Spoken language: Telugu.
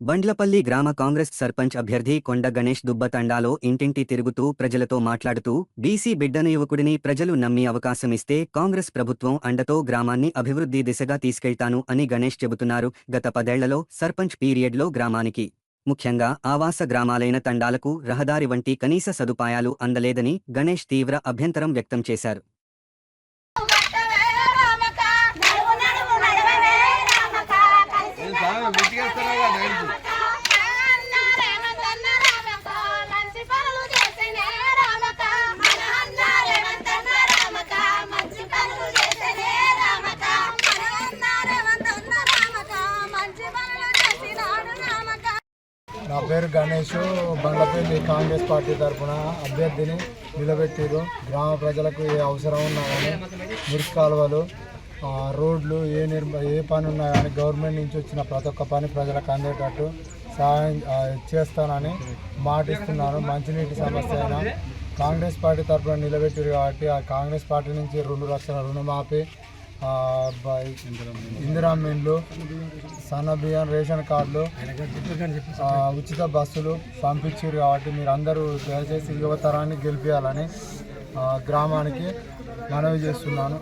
బండ్లపల్లి గ్రామ కాంగ్రెస్ సర్పంచ్ అభ్యర్థి కొండ గణేష్ దుబ్బతండాలో ఇంటింటి తిరుగుతూ ప్రజలతో మాట్లాడుతూ బీసీ బిడ్డన యువకుడిని ప్రజలు నమ్మి అవకాశమిస్తే కాంగ్రెస్ ప్రభుత్వం అండతో గ్రామాన్ని అభివృద్ధి దిశగా తీసుకెళ్తాను అని గణేష్ చెబుతున్నారు. గత పదేళ్ళలో సర్పంచ్ పీరియడ్లో గ్రామానికి ముఖ్యంగా ఆవాస గ్రామాలైన తండాలకు రహదారి వంటి కనీస సదుపాయాలు అందలేదని గణేష్ తీవ్ర అభ్యంతరం వ్యక్తం చేశారు. నా పేరు గణేష్ బండ్లపల్లి కాంగ్రెస్ పార్టీ తరఫున అభ్యర్థిని నిలబెట్టారు గ్రామ ప్రజలకు ఏ అవసరం ఉన్నా కానీ మురికి కాలువలు రోడ్లు ఏ నిర్మ ఏ పని ఉన్నా కానీ గవర్నమెంట్ నుంచి వచ్చిన ప్రతి ఒక్క పని ప్రజలకు అందేటట్టు సహాయం చేస్తానని మాటిస్తున్నాను. మంచినీటి సమస్య అయినా కాంగ్రెస్ పార్టీ తరఫున నిలబెట్టారు కాబట్టి ఆ కాంగ్రెస్ పార్టీ నుంచి రెండు లక్షల రుణమాఫీ ఆ, ఇందిరా మిన్లు సన్న బియ్యం రేషన్ కార్డులు ఉచిత బస్సులు పంపించారు కాబట్టి మీరు అందరూ దయచేసి యువతరాన్ని గెలిపించాలని గ్రామానికి మనవి చేస్తున్నాను.